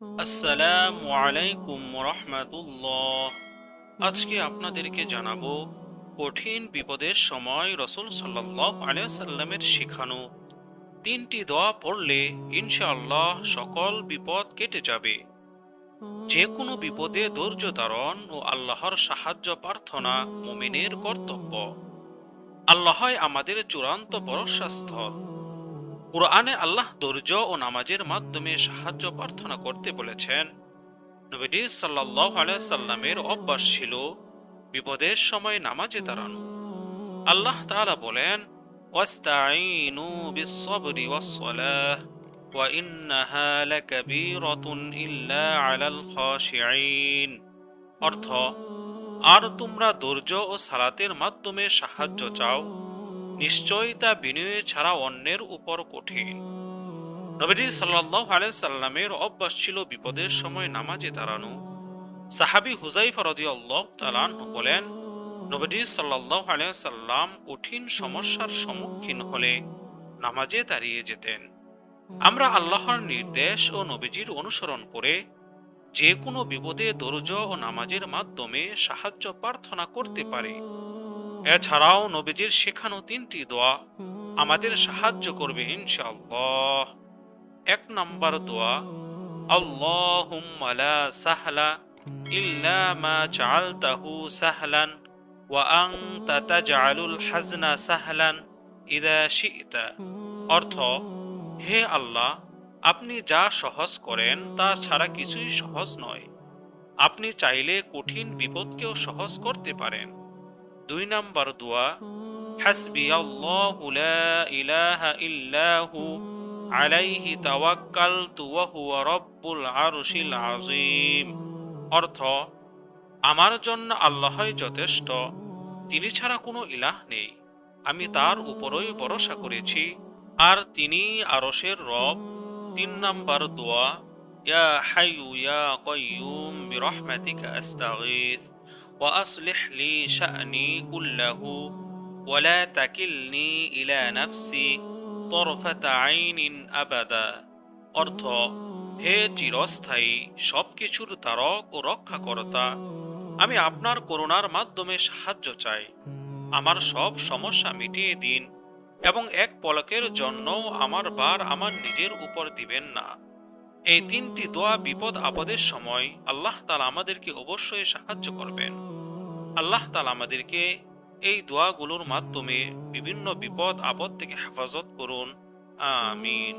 আসসালামু আলাইকুম রহমাতুল্লাহ। আজকে আপনাদেরকে জানাব কঠিন বিপদের সময় রসুল সাল্লাহ আলিয়াল্লামের শিখানো। তিনটি দোয়া পড়লে ইনশাআল্লাহ সকল বিপদ কেটে যাবে। যে কোনো বিপদে ধৈর্য ধারণ ও আল্লাহর সাহায্য প্রার্থনা মুমিনের কর্তব্য। আল্লাহই আমাদের চূড়ান্ত ভরসাস্থল। কোরআনে আল্লাহ ধৈর্য ও নামাজের মাধ্যমে সাহায্য প্রার্থনা করতে বলেছেন। নবীজি সাল্লাহ সাল্লামের অভ্যাস ছিল বিপদের সময় নামাজে দাঁড়ানো। আল্লাহ তাআলা বলেন, ওয়াস্তাঈনু বিস-সাবরি ওয়াস-সালাহ, ওয়া ইন্নাহা লাকাবীরাতুন ইল্লা অর্থ, আর তোমরা ধৈর্য ও সালাতের মাধ্যমে সাহায্য চাও নিশ্চয়ই তা বিনয় ছাড়া অন্যের উপর কঠিন। নবীজি সাল্লাহ সাল্লামের অভ্যাস ছিল বিপদের সময় নামাজে দাঁড়ানো। সাহাবি হুজাইফা আল্লাহ তালান বলেন, নবীজি সাল্লাহ সাল্লাম কঠিন সমস্যার সম্মুখীন হলে নামাজে দাঁড়িয়ে যেতেন। আমরা আল্লাহর নির্দেশ ও নবীজির অনুসরণ করে যে কোনো বিপদে ধৈর্য ও নামাজের মাধ্যমে সাহায্য প্রার্থনা করতে পারি। এছাড়াও নবীজির শেখানো তিনটি দোয়া আমাদের সাহায্য করবে ইনশাআল্লাহ। এক নম্বর দোয়া, আল্লাহুম্মা লা সাহলা ইল্লা মা জাআলতাহু সাহলান ওয়া আনতা তাজআলুল হাজনা সাহলান ইদা শি'তা। অর্থ, হে আল্লাহ, আপনি যা সহজ করেন তা ছাড়া কিছুই সহজ নয়। আপনি চাইলে কঠিন বিপদকেও সহজ করতে পারেন। দুই নাম্বার দোয়া হাসবি ইলাহা ইল্লাহু আলাইহি তাওয়াক্কালতু ওয়া হুয়া রাব্বুল আরশিল আযীম। অর্থ, আমার জন্য আল্লাহই যথেষ্ট, তিনি ছাড়া কোনো ইলাহ নেই। আমি তার উপরই ভরসা করেছি, আর তিনি আরশের রব। তিন নাম্বার দোয়া, ইয়া হাইয়ু ইয়া কাইয়ুম বিরহমাতিকা আস্তাগীথ وأصلح لي شأني كله ولا تكلني إلى نفسي طرفة عين أبدا অর্থ হে চিরস্থায়ী সবকিছুর তারক ও রক্ষাকর্তা আমি আপনার করুণার মাধ্যমে সাহায্য চাই আমার সব সমস্যা মিটিয়ে দিন এবং এক পলকের জন্য আমার বার আমার নিজের উপর দিবেন না এই তিনটি দোয়া বিপদ আপদের সময় আল্লাহ তালা আমাদেরকে অবশ্যই সাহায্য করবেন। আল্লাহ তালা আমাদেরকে এই দোয়াগুলোর মাধ্যমে বিভিন্ন বিপদ আপদ থেকে হেফাজত করুন। আমিন।